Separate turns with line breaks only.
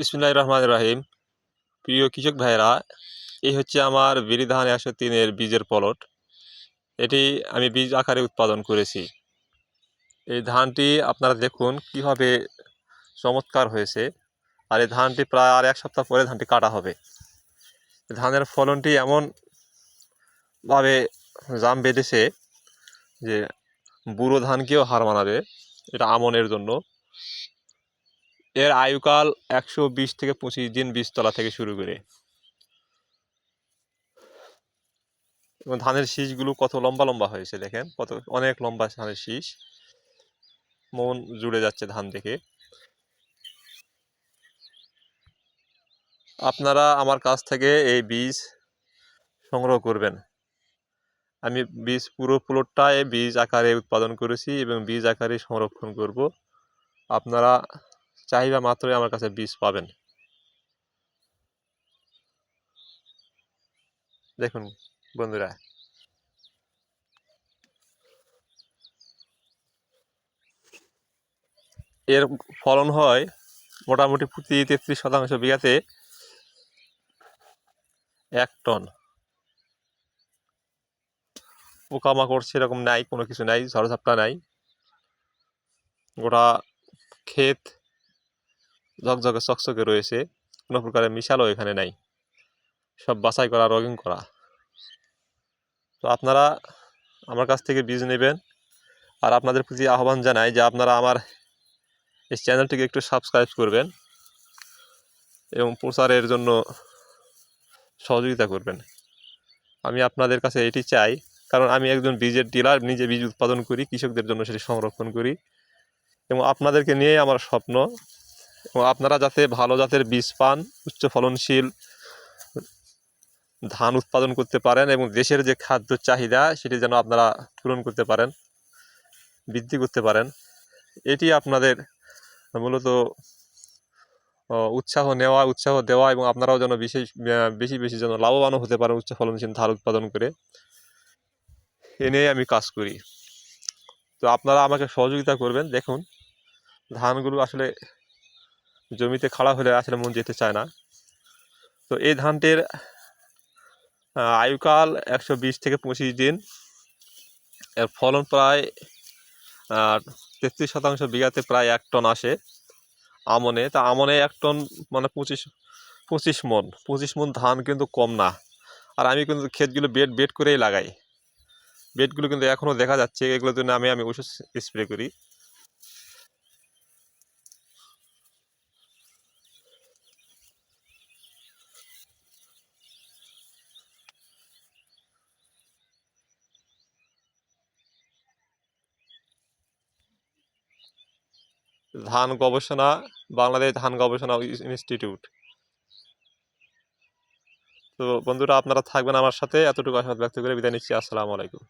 বিসমুল্লাহ রহমান রাহিম। প্রিয় কৃষক ভাইরা এই হচ্ছে আমার বিরি ধান একশো তিনের বীজের পলট। এটি আমি বীজ আকারে উৎপাদন করেছি। এই ধানটি আপনারা দেখুন কীভাবে চমৎকার হয়েছে। আর এই ধানটি প্রায় আর এক সপ্তাহ পরে ধানটি কাটা হবে। ধানের ফলনটি এমনভাবে জাম বেঁধেছে যে বুড়ো ধানকেও হার মানাবে এটা আমনের জন্য। এর আয়ুকাল একশো বিশ থেকে পঁচিশ দিন বীজতলা থেকে শুরু করে। এবং ধানের শীষগুলো কত লম্বা লম্বা হয়েছে দেখেন, কত, অনেক লম্বা ধানের শীষ। মন জুড়ে যাচ্ছে ধান দেখে। আপনারা আমার কাছ থেকে এই বীজ সংগ্রহ করবেন। আমি বীজ পুরো প্লটটায় বীজ আকারে উৎপাদন করেছি এবং বীজ আকারে সংরক্ষণ করব। আপনারা চাহিদা মাত্রই আমার কাছে বীজ পাবেন। দেখুন, বন্ধুরা। এর ফলন হয় মোটামুটি প্রতি তেত্রিশ শতাংশ বিঘাতে এক টন। পোকামাকড় সেরকম নাই, কোনো কিছু নাই, ঝড়ঝাপটা নাই। গোটা ক্ষেত ঝকঝকে চকচকে রয়েছে, কোনো প্রকারের মিশালও এখানে নাই। সব বাছাই করা রগিং করা। তো আপনারা আমার কাছ থেকে বীজ নেবেন আর আপনাদের প্রতি আহ্বান জানাই যে আপনারা আমার এই চ্যানেলটিকে একটু সাবস্ক্রাইব করবেন এবং প্রচারের জন্য সহযোগিতা করবেন। আমি আপনাদের কাছে এটি চাই, কারণ আমি একজন বীজের ডিলার নিজে বীজ উৎপাদন করি, কৃষকদের জন্য সেটি সংরক্ষণ করি এবং আপনাদেরকে নিয়ে আমার স্বপ্ন এবং আপনারা যাতে ভালো জাতের বীজ পান, উচ্চ ফলনশীল ধান উৎপাদন করতে পারেন এবং দেশের যে খাদ্য চাহিদা সেটি যেন আপনারা পূরণ করতে পারেন, বৃদ্ধি করতে পারেন, এটি আপনাদের মূলত উৎসাহ নেওয়া, উৎসাহ দেওয়া এবং আপনারাও যেন বিশেষ বেশি বেশি যেন লাভবানও হতে পারেন উচ্চ ফলনশীল ধান উৎপাদন করে। এ নিয়ে আমি কাজ করি। তো আপনারা আমাকে সহযোগিতা করবেন। দেখুন, ধানগুলো আসলে জমিতে খাড়া হলে আসলে মন যেতে চায় না। তো এই ধানটির আয়ুকাল একশো বিশ থেকে পঁচিশ দিন। এর ফলন প্রায় তেত্রিশ শতাংশ বিঘাতে প্রায় এক টন আসে আমনে। তা আমনে এক টন মানে পঁচিশ পঁচিশ মন পঁচিশ মন ধান কিন্তু কম না। আর আমি কিন্তু ক্ষেতগুলো বেড বেড করেই লাগাই। বেডগুলো কিন্তু এখনও দেখা যাচ্ছে, এগুলোর জন্য আমি আমি ওষুধ স্প্রে করি। ধান গবেষণা, বাংলাদেশ ধান গবেষণা ইনস্টিটিউট। তো বন্ধুরা, আপনারা থাকবেন আমার সাথে। এতটুকু আশাবাদ ব্যক্ত করে বিদায় নিচ্ছি। আসসালামু আলাইকুম।